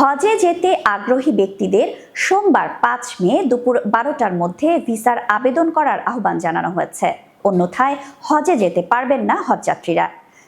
হজে যেতে আগ্রহী ব্যক্তিদের সোমবার পাঁচ মে দুপুর বারোটার মধ্যে ভিসার আবেদন করার আহ্বান জানানো হয়েছে। অন্যথায় হজে যেতে পারবেন না হজযাত্রীরা।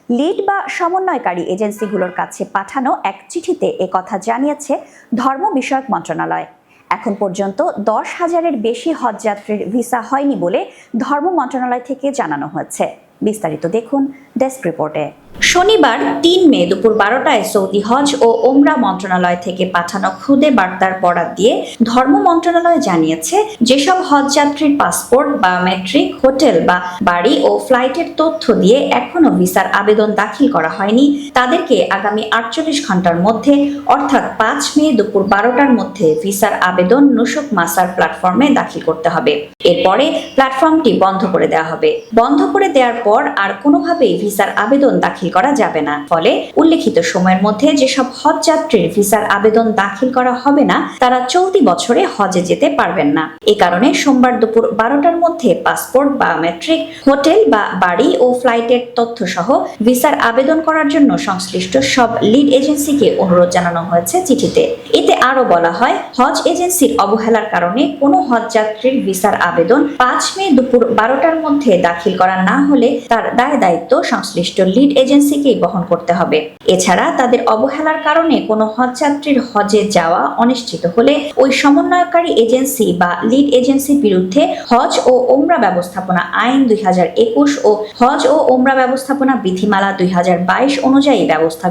লিড বা সমন্বয়কারী এজেন্সিগুলোর কাছে পাঠানো এক চিঠিতে কথা জানিয়েছে ধর্ম বিষয়ক মন্ত্রণালয়। এখন পর্যন্ত দশ হাজারের বেশি হজযাত্রীর ভিসা হয়নি বলে ধর্ম মন্ত্রণালয় থেকে জানানো হয়েছে। বিস্তারিত দেখুন ডেস্ক রিপোর্টে। শনিবার তিন মে দুপুর বারোটায় সৌদি হজ ও ওমরা মন্ত্রণালয় থেকে পাঠানো খুদে বার্তার বরাত দিয়ে ধর্ম মন্ত্রণালয় জানিয়েছে, যেসব হজযাত্রীর পাসপোর্ট বায়োমেট্রিক হোটেল বা বাড়ি ও ফ্লাইটের তথ্য দিয়ে এখনও ভিসার আবেদন দাখিল করা হয়নি, তাদেরকে আগামী আটচল্লিশ ঘণ্টার মধ্যে, অর্থাৎ পাঁচ মে দুপুর বারোটার মধ্যে ভিসার আবেদন নুসুক মাসার প্ল্যাটফর্মে দাখিল করতে হবে। এরপরে প্ল্যাটফর্মটি বন্ধ করে দেওয়া হবে। বন্ধ করে দেওয়ার পর আর কোনোভাবেই ভিসার আবেদন দাখিল করা যাবে না। ফলে উল্লেখিত সময়ের মধ্যে যেসব হজ যাত্রীর ভিসার আবেদন দাখিল করা হবে না, তারা চলতি বছরে হজে যেতে পারবেন না। এ কারণে সোমবার দুপুর বারোটার মধ্যে পাসপোর্ট বায়োমেট্রিক হোটেল বা বাড়ি ও ফ্লাইটের তথ্য সহ ভিসার আবেদন করার জন্য সংশ্লিষ্ট সব লিড এজেন্সিকে অনুরোধ জানানো হয়েছে চিঠিতে। এতে আরও বলা হয়, হজ এজেন্সির অবহেলার কারণে কোনো হজ যাত্রীর ভিসার আবেদন পাঁচ মে দুপুর বারোটার মধ্যে দাখিল করা না হলে তার দায় দায়িত্ব সংশ্লিষ্ট লিড এজেন্সিকেই বহন করতে হবে। এছাড়া তাদের অবহেলার কারণে কোনো হজযাত্রীর হজে যাওয়া অনিশ্চিত হলে ওই সমন্বয়কারী এজেন্সি বা লিড এজেন্সির বিরুদ্ধে হজ ও ওমরা ব্যবস্থাপনা আইন দুই হাজার একুশ ও হজ ও ওমরা ব্যবস্থাপনা বিধিমালা দুই হাজার বাইশ অনুযায়ী ব্যবস্থা